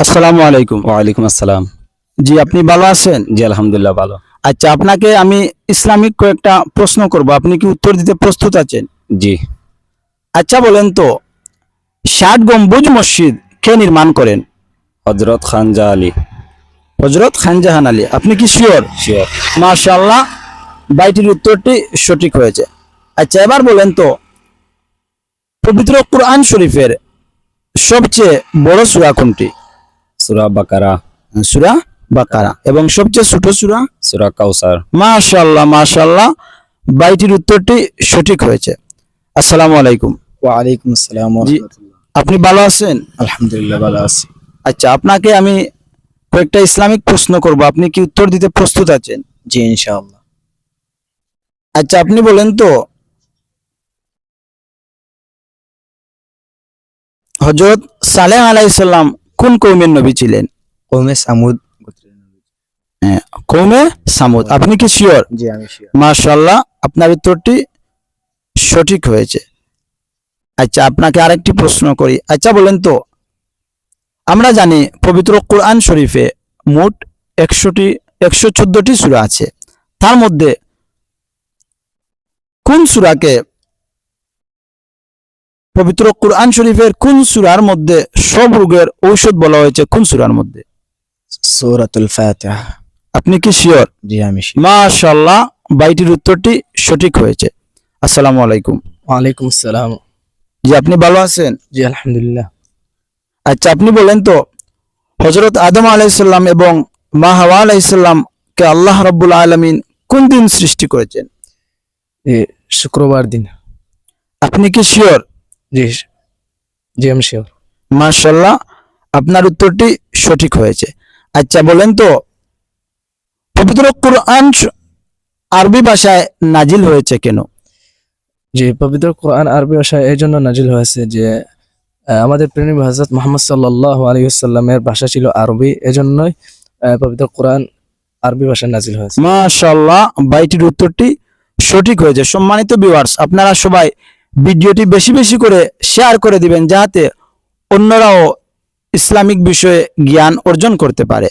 আসসালামু আলাইকুম। ওয়ালাইকুম আসসালাম। জি আপনি ভালো আছেন? জি আলহামদুলিল্লাহ ভালো। আচ্ছা আপনাকে আমি ইসলামিক কয়েকটা প্রশ্ন করব। আপনি কি উত্তর দিতে প্রস্তুত আছেন? জি। আচ্ছা বলেন তো ষাট গম্বুজ মসজিদ কে নির্মাণ করেন? হজরত খানজা আলী। হজরত খানজাহান আলী আপনি কি শিওর? শিওর। মাশাআল্লাহ বাইটির উত্তরটি সঠিক হয়েছে। আচ্ছা এবার বলেন তো পবিত্র কোরআন শরীফের সবচেয়ে বড় সূরা কোনটি? সুরা বাকারা। সূরা বাকারা। এবং সবচেয়ে ছোট সুরা? সুরা কাউসার। মাশাআল্লাহ মাশাআল্লাহ। বাইটির উত্তরটি সঠিক হয়েছে। আসসালামু আলাইকুম। ওয়ালাইকুম আসসালাম আপনি ভালো আছেন? আলহামদুলিল্লাহ ভালো আছি। আচ্ছা আপনাকে আমি কয়েকটা ইসলামিক প্রশ্ন করব। আপনি কি উত্তর দিতে প্রস্তুত আছেন? জি ইনশাআল্লাহ। আচ্ছা আপনি বলেন তো। হজরত সালেহ আলাইসাল্লাম কোন কৌমের নবী ছিলেন? কৌমে সামুদ। কৌমে সামুদ। আপনি কি শিওর মাশাল্লাহ আপনার উত্তরটি সঠিক হয়েছে। আচ্ছা আপনাকে আরেকটি প্রশ্ন করি। আচ্ছা বলেন তো আমরা জানি পবিত্র কোরআন শরীফে মোট একশোটি একশো চোদ্দটি সূরা আছে। তার মধ্যে কোন সূরাকে পবিত্র কোরআন শরীফের কোন সুরার মধ্যে সব রোগের ঔষধ বলা হয়েছে? কোন সুরার মধ্যে? সূরাতুল ফাতিহা। আপনি কি শিওর? জি আমি শিওর। মাশাল্লাহ বাইটির উত্তরটি সঠিক হয়েছে। আসসালামু আলাইকুম। ওয়ালাইকুম আসসালাম। জি আপনি ভালো আছেন? জি আলহামদুলিল্লাহ। আচ্ছা আপনি বলেন তো হজরত আদম আলাইসাল্লাম এবং মা হাওয়া আলাইসাল্লাম কে আল্লাহ রব্বুল আলমিন কোন দিন সৃষ্টি করেছেন? শুক্রবার দিন। আপনি কি শিওর? জি জি। আমি শিওর মার্শাল্লাহ আপনার উত্তরটি সঠিক হয়েছে। আচ্ছা বলেন তো পবিত্র কোরআন আরবি ভাষায় নাজিল হয়েছে কেন? যে পবিত্র কোরআন আরবি ভাষায় এই জন্য নাজিল হয়েছে যে আমাদের হজরত মোহাম্মদ সাল্লাহ ভাষা ছিল আরবি এজন্যই পবিত্র কোরআন আরবি ভাষায় নাজিল হয়েছে। মাশাল্লাহ বাইটির উত্তরটি সঠিক হয়েছে। সম্মানিত ভিউয়ার্স আপনারা সবাই ভিডিওটি বেশি বেশি করে শেয়ার করে দিবেন যাতে অন্যরাও ইসলামিক বিষয়ে জ্ঞান অর্জন করতে পারে।